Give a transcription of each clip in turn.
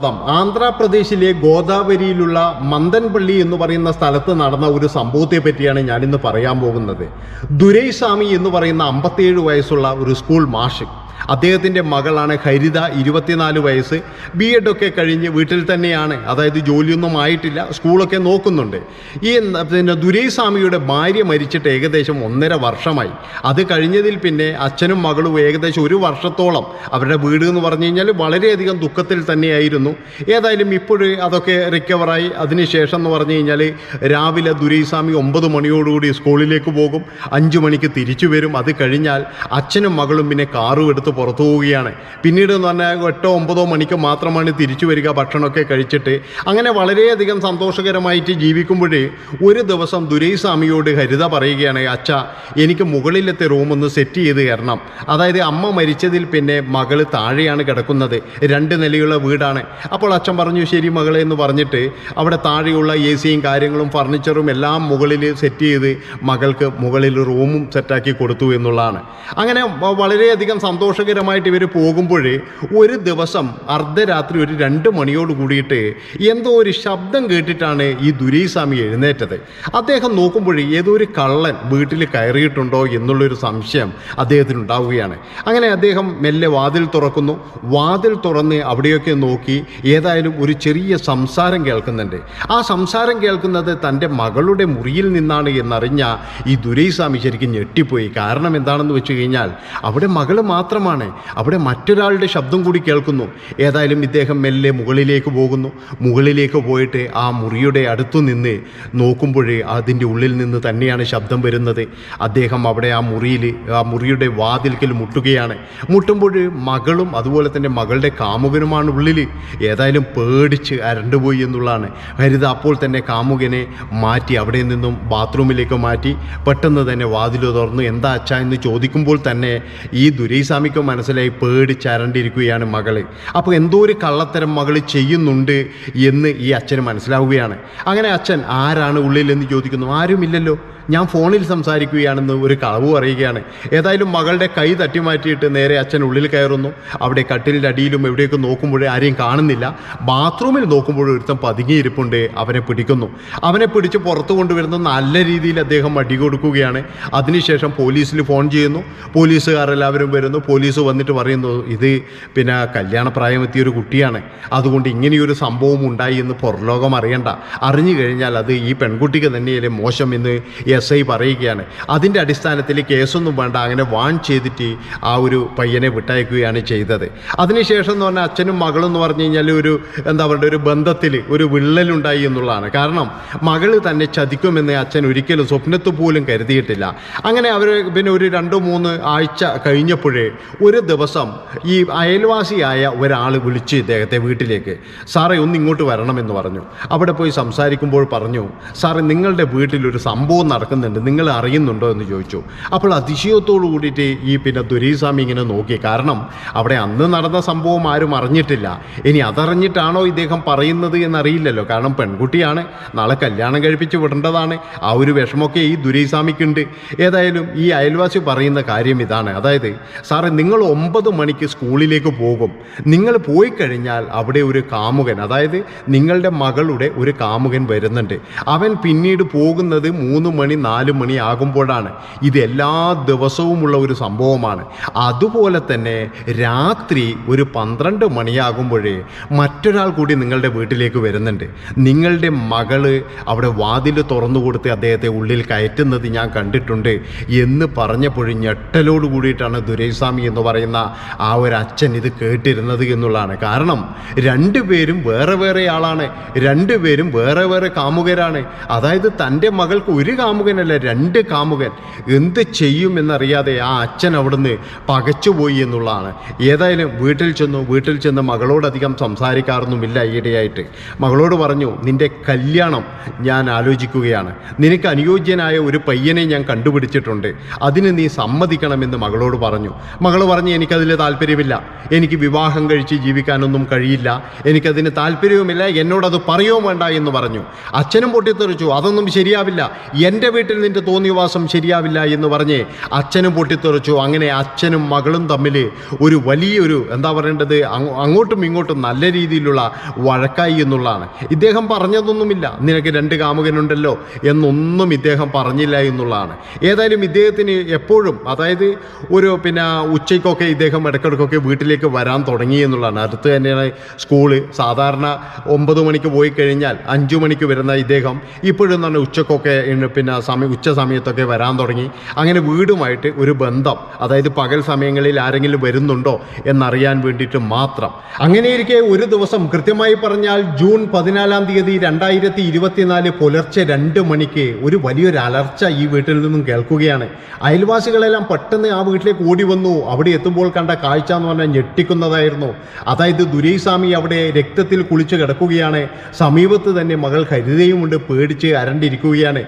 ആന്ധ്രാപ്രദേശിലെ ഗോദാവരിയിലുള്ള മന്ദൻപള്ളി എന്ന് പറയുന്ന സ്ഥലത്ത് നടന്ന ഒരു സംഭവത്തെ പറ്റിയാണ് ഞാനിന്ന് പറയാൻ പോകുന്നത്. ദുരൈസ്വാമി എന്ന് പറയുന്ന അമ്പത്തിയേഴ് വയസ്സുള്ള ഒരു സ്കൂൾ മാഷ് അദ്ദേഹത്തിന്റെ മകളാണ് ഹരിത ഇരുപത്തിനാല് വയസ്സ്. ബി എഡൊക്കെ കഴിഞ്ഞ് വീട്ടിൽ തന്നെയാണ്. അതായത് ജോലിയൊന്നും ആയിട്ടില്ല. സ്കൂളൊക്കെ നോക്കുന്നുണ്ട്. ഈ പിന്നെ ദുരൈസ്വാമിയുടെ ഭാര്യ മരിച്ചിട്ട് ഏകദേശം ഒന്നര വർഷമായി. അത് കഴിഞ്ഞതിൽ പിന്നെ അച്ഛനും മകളും ഏകദേശം ഒരു വർഷത്തോളം അവരുടെ വീട് എന്ന് പറഞ്ഞു കഴിഞ്ഞാൽ വളരെയധികം ദുഃഖത്തിൽ തന്നെയായിരുന്നു. ഏതായാലും ഇപ്പോഴും അതൊക്കെ റിക്കവറായി അതിനുശേഷം എന്ന് പറഞ്ഞു കഴിഞ്ഞാൽ രാവിലെ ദുരൈസ്വാമി ഒമ്പത് മണിയോടുകൂടി സ്കൂളിലേക്ക് പോകും. അഞ്ച് മണിക്ക് തിരിച്ചു വരും. അത് കഴിഞ്ഞാൽ അച്ഛനും മകളും പിന്നെ കാറും എടുത്ത് പുറത്തു പോവുകയാണ്. പിന്നീട് എന്ന് പറഞ്ഞാൽ എട്ടോ ഒമ്പതോ മണിക്ക് മാത്രമാണ് തിരിച്ചു വരിക ഭക്ഷണമൊക്കെ കഴിച്ചിട്ട്. അങ്ങനെ വളരെയധികം സന്തോഷകരമായിട്ട് ജീവിക്കുമ്പോൾ ഒരു ദിവസം ദുരൈസ്വാമിയോട് ഹരിത പറയുകയാണ് അച്ഛ എനിക്ക് മുകളിലത്തെ റൂം ഒന്ന് സെറ്റ് ചെയ്ത് തരണം. അതായത് അമ്മ മരിച്ചതിൽ പിന്നെ മകൾ താഴെയാണ് കിടക്കുന്നത്. രണ്ട് നിലയുള്ള വീടാണ്. അപ്പോൾ അച്ഛൻ പറഞ്ഞു ശരി മകളെ എന്ന് പറഞ്ഞിട്ട് അവിടെ താഴെയുള്ള എ സിയും കാര്യങ്ങളും ഫർണിച്ചറും എല്ലാം മുകളിൽ സെറ്റ് ചെയ്ത് മകൾക്ക് മുകളിൽ റൂമും സെറ്റാക്കി കൊടുത്തു എന്നുള്ളതാണ്. അങ്ങനെ വളരെയധികം വളരെയധികം സന്തോഷകരമായിട്ട് ഇവർ പോകുമ്പോഴേ ഒരു ദിവസം അർദ്ധരാത്രി ഒരു രണ്ട് മണിയോട് കൂടിയിട്ട് എന്തോ ഒരു ശബ്ദം കേട്ടിട്ടാണ് ഈ ദുരൈസ്വാമി എഴുന്നേറ്റത്. അദ്ദേഹം നോക്കുമ്പോഴേ ഏതോ ഒരു കള്ളൻ വീട്ടിൽ കയറിയിട്ടുണ്ടോ എന്നുള്ളൊരു സംശയം അദ്ദേഹത്തിന് ഉണ്ടാവുകയാണ് അങ്ങനെ അദ്ദേഹം മെല്ലെ വാതിൽ തുറക്കുന്നു. വാതിൽ തുറന്ന് അവിടെയൊക്കെ നോക്കി ഏതായാലും ഒരു ചെറിയ സംസാരം കേൾക്കുന്നുണ്ട്. ആ സംസാരം കേൾക്കുന്നത് തന്റെ മകളുടെ മുറിയിൽ നിന്നാണ് എന്നറിഞ്ഞ ഈ ദുരൈസ്വാമി ശരിക്കും ഞെട്ടിപ്പോയി. കാരണം എന്താണെന്ന് വെച്ച് കഴിഞ്ഞാൽ അവിടെ മകൾ മാത്രമാണ് അവിടെ മറ്റൊരാളുടെ ശബ്ദം കൂടി കേൾക്കുന്നു. ഏതായാലും ഇദ്ദേഹം മെല്ലെ മുകളിലേക്ക് പോകുന്നു. മുകളിലേക്ക് പോയിട്ട് ആ മുറിയുടെ അടുത്തു നിന്ന് നോക്കുമ്പോഴേ അതിന്റെ ഉള്ളിൽ നിന്ന് തന്നെയാണ് ശബ്ദം വരുന്നത്. അദ്ദേഹം അവിടെ ആ മുറിയിൽ ആ മുറിയുടെ വാതിൽക്കൽ മുട്ടുകയാണ്. മുട്ടുമ്പോൾ മകളും അതുപോലെ തന്നെ മകളുടെ കാമുകനുമാണ് ഉള്ളിൽ. ഏതായാലും പേടിച്ച് അരണ്ടുപോയി എന്നുള്ളതാണ്. ഹരിത അപ്പോൾ തന്നെ കാമുകനെ മാറ്റി അവിടെ നിന്നും ബാത്റൂമിലേക്ക് മാറ്റി പെട്ടെന്ന് തന്നെ വാതിൽ തുറന്നു. എന്താ അച്ഛ എന്ന് ചോദിക്കുമ്പോൾ തന്നെ ഈ ദുരൈസ്വാമിക്ക് മനസ്സിലായി പേടിച്ചരണ്ടിരിക്കുകയാണ് മകൾ അപ്പോൾ എന്തോ ഒരു കള്ളത്തരം മകൾ ചെയ്യുന്നുണ്ട് എന്ന് ഈ അച്ഛന് മനസ്സിലാവുകയാണ്. അങ്ങനെ അച്ഛൻ ആരാണ് ഉള്ളിൽ എന്ന് ചോദിക്കുന്നു. ആരുമില്ലല്ലോ. ഞാൻ ഫോണിൽ സംസാരിക്കുകയാണെന്ന് ഒരു കളവ് പറയുകയാണ് ഏതായാലും മകളുടെ കൈ തട്ടി മാറ്റിയിട്ട് നേരെ അച്ഛൻ ഉള്ളിൽ കയറുന്നു. അവിടെ കട്ടിലിന്റെ അടിയിലും എവിടെയൊക്കെ നോക്കുമ്പോഴേ ആരെയും കാണുന്നില്ല. ബാത്റൂമിൽ നോക്കുമ്പോഴും ഒരുത്തം പതുങ്ങിയിരിപ്പുണ്ട്. അവനെ പിടിക്കുന്നു. അവനെ പിടിച്ച് പുറത്തു കൊണ്ടുവരുന്ന നല്ല രീതിയിൽ അദ്ദേഹം അടി കൊടുക്കുകയാണ്. അതിനുശേഷം പോലീസിൽ ഫോൺ ചെയ്യുന്നു. പോലീസുകാരെല്ലാവരും വരുന്നു. പോലീസ് വന്നിട്ട് പറയുന്നു ഇത് പിന്നെ കല്യാണപ്രായമെത്തിയ ഒരു കുട്ടിയാണ്. അതുകൊണ്ട് ഇങ്ങനെയൊരു സംഭവം ഉണ്ടായി എന്ന് പുറലോകം അറിയണ്ട. അറിഞ്ഞു കഴിഞ്ഞാൽ അത് ഈ പെൺകുട്ടിക്ക് തന്നെയല്ലേ മോശം എന്ന് എസ് ഐ പറയുകയാണ്. അതിന്റെ അടിസ്ഥാനത്തിൽ കേസൊന്നും വേണ്ട അങ്ങനെ വാൺ ചെയ്തിട്ട് ആ ഒരു പയ്യനെ വിട്ടയക്കുകയാണ് ചെയ്തത്. അതിനുശേഷം എന്ന് പറഞ്ഞാൽ അച്ഛനും മകളും എന്ന് പറഞ്ഞു കഴിഞ്ഞാൽ ഒരു എന്താ പറയുക ഒരു ബന്ധത്തിൽ ഒരു വിള്ളലുണ്ടായി എന്നുള്ളതാണ്. കാരണം മകൾ തന്നെ ചതിക്കുമെന്ന് അച്ഛൻ ഒരിക്കലും സ്വപ്നത്തു പോലും കരുതിയിട്ടില്ല. അങ്ങനെ അവർ പിന്നെ ഒരു രണ്ടോ മൂന്ന് ആഴ്ച കഴിഞ്ഞപ്പോഴേ ഒരു ദിവസം ഈ അയൽവാസിയായ ഒരാൾ വിളിച്ച് ഇദ്ദേഹത്തെ വീട്ടിലേക്ക്. സാറേ ഒന്ന് ഇങ്ങോട്ട് വരണമെന്ന് പറഞ്ഞു. അവിടെ പോയി സംസാരിക്കുമ്പോൾ പറഞ്ഞു സാറേ നിങ്ങളുടെ വീട്ടിലൊരു സംഭവം നടക്കുന്നുണ്ട്. നിങ്ങൾ അറിയുന്നുണ്ടോ എന്ന് ചോദിച്ചു. അപ്പോൾ അതിശയത്തോടു കൂടിയിട്ട് ഈ പിന്നെ ദുരൈസ്വാമി ഇങ്ങനെ നോക്കി. കാരണം അവിടെ അന്ന് നടന്ന സംഭവം ആരും അറിഞ്ഞിട്ടില്ല. ഇനി അതറിഞ്ഞിട്ടാണോ ഇദ്ദേഹം പറയുന്നത് എന്നറിയില്ലല്ലോ. കാരണം പെൺകുട്ടിയാണ്. നാളെ കല്യാണം കഴിപ്പിച്ച് വിടേണ്ടതാണ്. ആ ഒരു വിഷമമൊക്കെ ഈ ദുരൈസ്വാമിക്കുണ്ട് ഏതായാലും ഈ അയൽവാസി പറയുന്ന കാര്യം ഇതാണ്. അതായത് സാറേ നിങ്ങൾ ഒമ്പത് മണിക്ക് സ്കൂളിലേക്ക് പോകും. നിങ്ങൾ പോയി കഴിഞ്ഞാൽ അവിടെ ഒരു കാമുകൻ അതായത് നിങ്ങളുടെ മകളുടെ ഒരു കാമുകൻ വരുന്നുണ്ട്. അവൻ പിന്നീട് പോകുന്നത് മൂന്ന് മണി നാല് മണി ആകുമ്പോഴാണ്. ഇത് എല്ലാ ദിവസവുമുള്ള ഒരു സംഭവമാണ്. അതുപോലെ തന്നെ രാത്രി ഒരു പന്ത്രണ്ട് മണിയാകുമ്പോഴേ മറ്റൊരാൾ കൂടി നിങ്ങളുടെ വീട്ടിലേക്ക് വരുന്നുണ്ട്. നിങ്ങളുടെ മകൾ അവിടെ വാതിൽ തുറന്നു കൊടുത്ത് അദ്ദേഹത്തെ ഉള്ളിൽ കയറ്റുന്നത് ഞാൻ കണ്ടിട്ടുണ്ട് എന്ന് പറഞ്ഞപ്പോഴും ഞെട്ടലോട് കൂടിയിട്ടാണ് ദുരൈസ്വാമി എന്ന് പറയുന്ന ആ ഒരു അച്ഛൻ ഇത് കേട്ടിരുന്നത് എന്നുള്ളതാണ്. കാരണം രണ്ടുപേരും വേറെ വേറെ ആളാണ്. രണ്ടുപേരും വേറെ വേറെ കാമുകരാണ്. അതായത് തന്റെ മകൾക്ക് ഒരു കാമുകനല്ല? രണ്ട് കാമുകൻ. എന്ത് ചെയ്യും എന്നറിയാതെ ആ അച്ഛൻ അവിടുന്ന് പകച്ചുപോയി എന്നുള്ളതാണ്. ഏതായാലും വീട്ടിൽ ചെന്നു വീട്ടിൽ ചെന്ന് മകളോടധികം സംസാരിക്കാറൊന്നുമില്ല ഈയിടെയായിട്ട്. മകളോട് പറഞ്ഞു നിന്റെ കല്യാണം ഞാൻ ആലോചിക്കുകയാണ്. നിനക്ക് അനുയോജ്യനായ ഒരു പയ്യനെ ഞാൻ കണ്ടുപിടിച്ചിട്ടുണ്ട്. അതിന് നീ സമ്മതിക്കണമെന്ന് മകളോട് പറഞ്ഞു. മകൾ പറഞ്ഞു എനിക്കതിൽ താല്പര്യമില്ല. എനിക്ക് വിവാഹം കഴിച്ച് ജീവിക്കാനൊന്നും കഴിയില്ല. എനിക്കതിന് താല്പര്യവുമില്ല. എന്നോടത് പറയുകയും വേണ്ട എന്ന് പറഞ്ഞു. അച്ഛനും പൊട്ടിത്തെറിച്ചു. അതൊന്നും ശരിയാവില്ല. എന്റെ എന്റെ വീട്ടിൽ നിന്റെ തോന്നിയവാസം ശരിയാവില്ല എന്ന് പറഞ്ഞ് അച്ഛനും പൊട്ടിത്തെറിച്ചു. അങ്ങനെ അച്ഛനും മകളും തമ്മിൽ ഒരു വലിയൊരു എന്താ പറയേണ്ടത് അങ്ങോട്ടും ഇങ്ങോട്ടും നല്ല രീതിയിലുള്ള വഴക്കായി എന്നുള്ളതാണ്. ഇദ്ദേഹം പറഞ്ഞതൊന്നുമില്ല. നിനക്ക് രണ്ട് കാമുകനുണ്ടല്ലോ എന്നൊന്നും ഇദ്ദേഹം പറഞ്ഞില്ല എന്നുള്ളതാണ്. ഏതായാലും ഇദ്ദേഹത്തിന് എപ്പോഴും അതായത് ഒരു പിന്നെ ഉച്ചയ്ക്കൊക്കെ ഇദ്ദേഹം ഇടയ്ക്കിടയ്ക്കൊക്കെ വീട്ടിലേക്ക് വരാൻ തുടങ്ങി എന്നുള്ളതാണ്. അടുത്ത് തന്നെയാണ് സ്കൂൾ. സാധാരണ ഒമ്പത് മണിക്ക് പോയി കഴിഞ്ഞാൽ അഞ്ചു മണിക്ക് വരുന്ന ഇദ്ദേഹം ഇപ്പോഴും തന്നെ ഉച്ചക്കൊക്കെ ഇന്ന് പിന്നെ സമയം ഉച്ച സമയത്തൊക്കെ വരാൻ തുടങ്ങി. അങ്ങനെ വീടുമായിട്ട് ഒരു ബന്ധം അതായത് പകൽ സമയങ്ങളിൽ ആരെങ്കിലും വരുന്നുണ്ടോ എന്നറിയാൻ വേണ്ടിയിട്ട് മാത്രം. അങ്ങനെയിരിക്കെ ഒരു ദിവസം കൃത്യമായി പറഞ്ഞാൽ ജൂൺ പതിനാലാം തീയതി രണ്ടായിരത്തി ഇരുപത്തിനാല് പുലർച്ചെ രണ്ട് മണിക്ക് ഒരു വലിയൊരു അലർച്ച ഈ വീട്ടിൽ നിന്നും കേൾക്കുകയാണ്. അയൽവാസികളെല്ലാം പെട്ടെന്ന് ആ വീട്ടിലേക്ക് ഓടി വന്നു. അവിടെ എത്തുമ്പോൾ കണ്ട കാഴ്ച എന്ന് പറഞ്ഞാൽ ഞെട്ടിക്കുന്നതായിരുന്നു. അതായത് ദുരൈസ്വാമി അവിടെ രക്തത്തിൽ കുളിച്ച് കിടക്കുകയാണ്. സമീപത്ത് തന്നെ മകൾ ഹരിതയും കൊണ്ട് പേടിച്ച് അരണ്ടിരിക്കുകയാണ്.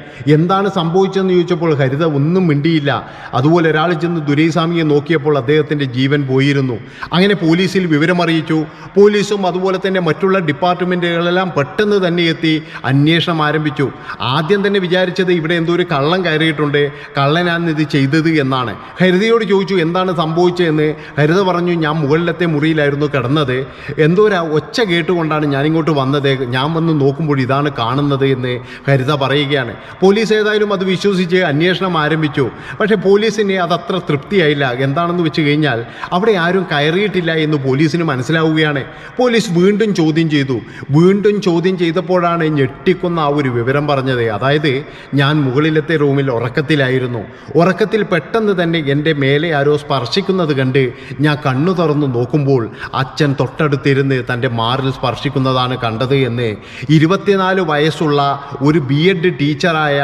എന്താണ് സംഭവിച്ചതെന്ന് ചോദിച്ചപ്പോൾ ഹരിത ഒന്നും മിണ്ടിയില്ല. അതുപോലെ ഒരാൾ ചെന്ന് ദുരൈസ്വാമിയെ നോക്കിയപ്പോൾ അദ്ദേഹത്തിന്റെ ജീവൻ പോയിരുന്നു. അങ്ങനെ പോലീസിൽ വിവരമറിയിച്ചു പോലീസും അതുപോലെ തന്നെ മറ്റുള്ള ഡിപ്പാർട്ട്മെന്റുകളെല്ലാം പെട്ടെന്ന് തന്നെ എത്തി അന്വേഷണം ആരംഭിച്ചു. ആദ്യം തന്നെ വിചാരിച്ചത് ഇവിടെ എന്തോ ഒരു കള്ളം കയറിയിട്ടുണ്ട്. കള്ളനാണ് ഇത് ചെയ്തത് എന്നാണ്. ഹരിതയോട് ചോദിച്ചു എന്താണ് സംഭവിച്ചതെന്ന്? ഹരിത പറഞ്ഞു ഞാൻ മുകളിലത്തെ മുറിയിലായിരുന്നു കിടന്നത്. എന്തോ ഒരു ഒച്ച കേട്ടുകൊണ്ടാണ് ഞാനിങ്ങോട്ട് വന്നത്. ഞാൻ വന്ന് നോക്കുമ്പോൾ ഇതാണ് കാണുന്നത് എന്ന് ഹരിത പറയുകയാണ്. പോലീസ് ഏതായാലും അത് വിശ്വസിച്ച് അന്വേഷണം ആരംഭിച്ചു. പക്ഷേ പോലീസിന് അതത്ര തൃപ്തിയായില്ല. എന്താണെന്ന് വെച്ച് കഴിഞ്ഞാൽ അവിടെ ആരും കയറിയിട്ടില്ല എന്ന് പോലീസിന് മനസ്സിലാവുകയാണ്. പോലീസ് വീണ്ടും ചോദ്യം ചെയ്തു. വീണ്ടും ചോദ്യം ചെയ്തപ്പോഴാണ് ഞെട്ടിക്കുന്ന ആ ഒരു വിവരം പറഞ്ഞത്. അതായത് ഞാൻ മുകളിലത്തെ റൂമിൽ ഉറക്കത്തിലായിരുന്നു. ഉറക്കത്തിൽ പെട്ടെന്ന് തന്നെ എന്റെ മേലെ ആരോ സ്പർശിക്കുന്നത് കണ്ട് ഞാൻ കണ്ണു തുറന്നു നോക്കുമ്പോൾ അച്ഛൻ തൊട്ടടുത്തിരുന്ന് തന്റെ മാറിൽ സ്പർശിക്കുന്നതാണ് കണ്ടത് എന്ന് ഇരുപത്തിനാല് വയസ്സുള്ള ഒരു ബി എഡ് ടീച്ചറായ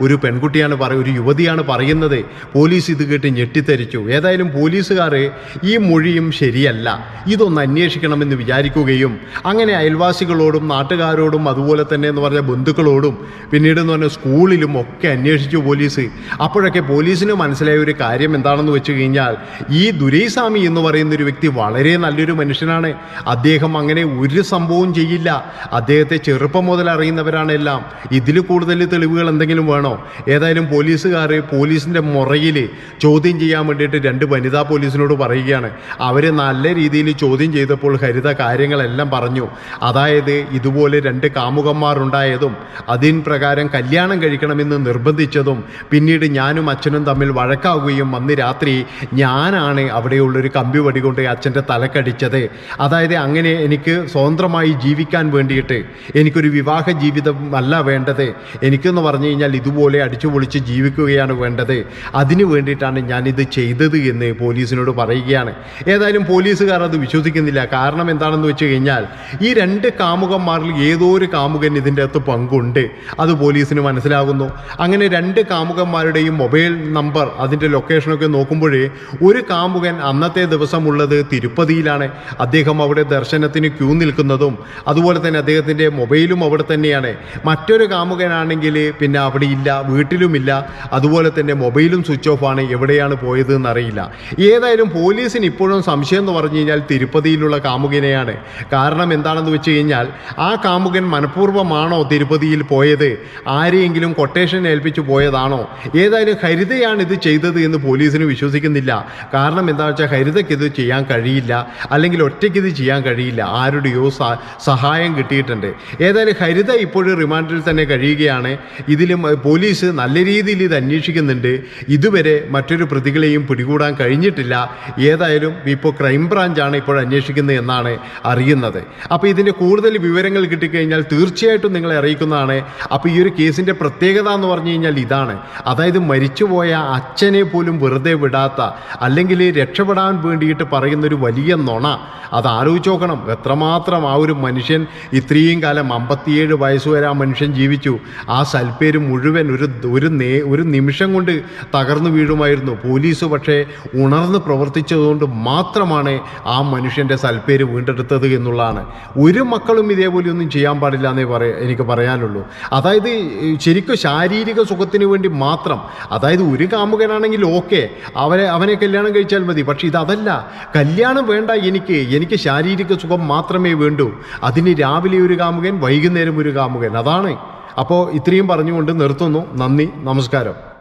ഒരു പെൺകുട്ടിയാണ് പറ ഒരു യുവതിയാണ് പറയുന്നത് പോലീസ് ഇത് കേട്ട് ഞെട്ടിത്തരിച്ചു. ഏതായാലും പോലീസുകാർ ഈ മൊഴിയും ശരിയല്ല. ഇതൊന്ന് അന്വേഷിക്കണമെന്ന് വിചാരിക്കുകയും അങ്ങനെ അയൽവാസികളോടും നാട്ടുകാരോടും അതുപോലെ തന്നെ എന്ന് പറഞ്ഞ ബന്ധുക്കളോടും പിന്നീട് എന്ന് പറഞ്ഞാൽ സ്കൂളിലും ഒക്കെ അന്വേഷിച്ചു പോലീസ്. അപ്പോഴൊക്കെ പോലീസിന് മനസ്സിലായ ഒരു കാര്യം എന്താണെന്ന് വെച്ച് കഴിഞ്ഞാൽ ഈ ദുരൈസ്വാമി എന്ന് പറയുന്ന ഒരു വ്യക്തി വളരെ നല്ലൊരു മനുഷ്യനാണ്. അദ്ദേഹം അങ്ങനെ ഒരു സംഭവവും ചെയ്യില്ല. അദ്ദേഹത്തെ ചെറുപ്പം മുതൽ അറിയുന്നവരാണെല്ലാം ഇതിൽ കൂടുതൽ തെളിവുകൾ എന്തെങ്കിലും വേണോ? ഏതായാലും പോലീസുകാർ പോലീസിന്റെ മുറയിൽ ചോദ്യം ചെയ്യാൻ വേണ്ടിയിട്ട് രണ്ട് വനിതാ പോലീസിനോട് പറയുകയാണ്. അവർ നല്ല രീതിയിൽ ചോദ്യം ചെയ്തപ്പോൾ ഹരിത കാര്യങ്ങളെല്ലാം പറഞ്ഞു. അതായത് ഇതുപോലെ രണ്ട് കാമുകന്മാരുണ്ടായതും അതിൻ പ്രകാരം കല്യാണം കഴിക്കണമെന്ന് നിർബന്ധിച്ചതും പിന്നീട് ഞാനും അച്ഛനും തമ്മിൽ വഴക്കാവുകയും അന്ന് രാത്രി ഞാനാണ് അവിടെയുള്ളൊരു കമ്പി വടി കൊണ്ട് അച്ഛന്റെ തലക്കടിച്ചത്. അതായത് അങ്ങനെ എനിക്ക് സ്വതന്ത്രമായി ജീവിക്കാൻ വേണ്ടിയിട്ട് എനിക്കൊരു വിവാഹ ജീവിതം അല്ല വേണ്ടത്. എനിക്കെന്ന് പറഞ്ഞു കഴിഞ്ഞാൽ ഇതുപോലെ അടിച്ചു പൊളിച്ച് ജീവിക്കുകയാണ് വേണ്ടത്. അതിനു വേണ്ടിയിട്ടാണ് ഞാനിത് ചെയ്തത് എന്ന് പോലീസിനോട് പറയുകയാണ്. ഏതായാലും പോലീസുകാർ അത് വിശ്വസിക്കുന്നില്ല. കാരണം എന്താണെന്ന് വെച്ച് കഴിഞ്ഞാൽ ഈ രണ്ട് കാമുകന്മാരിൽ ഏതോ ഒരു കാമുകൻ ഇതിന്റെ അകത്ത് പങ്കുണ്ട്. അത് പോലീസിന് മനസ്സിലാകുന്നു. അങ്ങനെ രണ്ട് കാമുകന്മാരുടെയും മൊബൈൽ നമ്പർ അതിന്റെ ലൊക്കേഷനൊക്കെ നോക്കുമ്പോഴേ ഒരു കാമുകൻ അന്നത്തെ ദിവസമുള്ളത് തിരുപ്പതിയിലാണ്. അദ്ദേഹം അവിടെ ദർശനത്തിന് ക്യൂ നിൽക്കുന്നതും അതുപോലെ തന്നെ അദ്ദേഹത്തിന്റെ മൊബൈലും അവിടെ തന്നെയാണ്. മറ്റൊരു കാമുകനാണെങ്കിൽ പിന്നെ അവിടെ ഇല്ല വീട്ടിലുമില്ല അതുപോലെ തന്നെ മൊബൈലും സ്വിച്ച് ഓഫ് ആണ് എവിടെയാണ് പോയത് എന്നറിയില്ല. ഏതായാലും പോലീസിന് ഇപ്പോഴും സംശയം എന്ന് പറഞ്ഞു കഴിഞ്ഞാൽ തിരുപ്പതിയിലുള്ള കാമുകനെയാണ്. കാരണം എന്താണെന്ന് വെച്ച് കഴിഞ്ഞാൽ ആ കാമുകൻ മനഃപൂർവമാണോ തിരുപ്പതിയിൽ പോയത്? ആരെയെങ്കിലും കൊട്ടേഷൻ ഏൽപ്പിച്ചു പോയതാണോ? ഏതായാലും ഹരിതയാണ് ഇത് ചെയ്തത് എന്ന് പോലീസിന് വിശ്വസിക്കുന്നില്ല. കാരണം എന്താ വെച്ചാൽ ഹരിതയ്ക്ക് ഇത് ചെയ്യാൻ കഴിയില്ല. അല്ലെങ്കിൽ ഒറ്റയ്ക്ക് ഇത് ചെയ്യാൻ കഴിയില്ല. ആരുടെയോ സഹായം കിട്ടിയിട്ടുണ്ട്. ഏതായാലും ഹരിത ഇപ്പോഴും റിമാൻഡിൽ തന്നെ കഴിയുകയാണ്. ഇതിലും പോലീസ് നല്ല രീതിയിൽ ഇത് അന്വേഷിക്കുന്നുണ്ട്. ഇതുവരെ മറ്റൊരു പ്രതികളെയും പിടികൂടാൻ കഴിഞ്ഞിട്ടില്ല. ഏതായാലും ഇപ്പോൾ ക്രൈംബ്രാഞ്ചാണ് ഇപ്പോൾ അന്വേഷിക്കുന്നത് എന്നാണ് അറിയുന്നത്. അപ്പോൾ ഇതിന്റെ കൂടുതൽ വിവരങ്ങൾ കിട്ടിക്കഴിഞ്ഞാൽ തീർച്ചയായിട്ടും നിങ്ങളെ അറിയിക്കുന്നതാണ്. അപ്പോൾ ഈ ഒരു കേസിന്റെ പ്രത്യേകത എന്ന് പറഞ്ഞു കഴിഞ്ഞാൽ ഇതാണ്. അതായത് മരിച്ചുപോയ അച്ഛനെ പോലും വെറുതെ വിടാത്ത അല്ലെങ്കിൽ രക്ഷപ്പെടാൻ വേണ്ടിയിട്ട് പറയുന്നൊരു വലിയ നുണ. അത് ആലോചിച്ച് നോക്കണം. എത്രമാത്രം ആ ഒരു മനുഷ്യൻ ഇത്രയും കാലം അമ്പത്തിയേഴ് വയസ്സ് വരെ ആ മനുഷ്യൻ ജീവിച്ചു. ആ സൽപ്പേര് മുഴുവൻ ഒരു ഒരു നേ ഒരു നിമിഷം കൊണ്ട് തകർന്നു വീഴുമായിരുന്നു. പോലീസ് പക്ഷേ ഉണർന്ന് പ്രവർത്തിച്ചതുകൊണ്ട് മാത്രമാണ് ആ മനുഷ്യന്റെ സൽപ്പേര് വീണ്ടെടുത്തത് എന്നുള്ളതാണ്. ഒരു മക്കളും ഇതേപോലെ ഒന്നും ചെയ്യാൻ പാടില്ല എന്നേ പറയ എനിക്ക് പറയാനുള്ളൂ. അതായത് ശരിക്കും ശാരീരിക സുഖത്തിന് വേണ്ടി മാത്രം അതായത് ഒരു കാമുകനാണെങ്കിൽ ഓക്കെ അവരെ അവനെ കല്യാണം കഴിച്ചാൽ മതി. പക്ഷെ ഇതല്ല. കല്യാണം വേണ്ട എനിക്ക് എനിക്ക് ശാരീരിക സുഖം മാത്രമേ വേണ്ടൂ. അതിന് രാവിലെ ഒരു കാമുകൻ വൈകുന്നേരം ഒരു കാമുകൻ. അതാണ് അപ്പോൾ ഇത്രയും പറഞ്ഞുകൊണ്ട് നിർത്തുന്നു. നന്ദി നമസ്കാരം.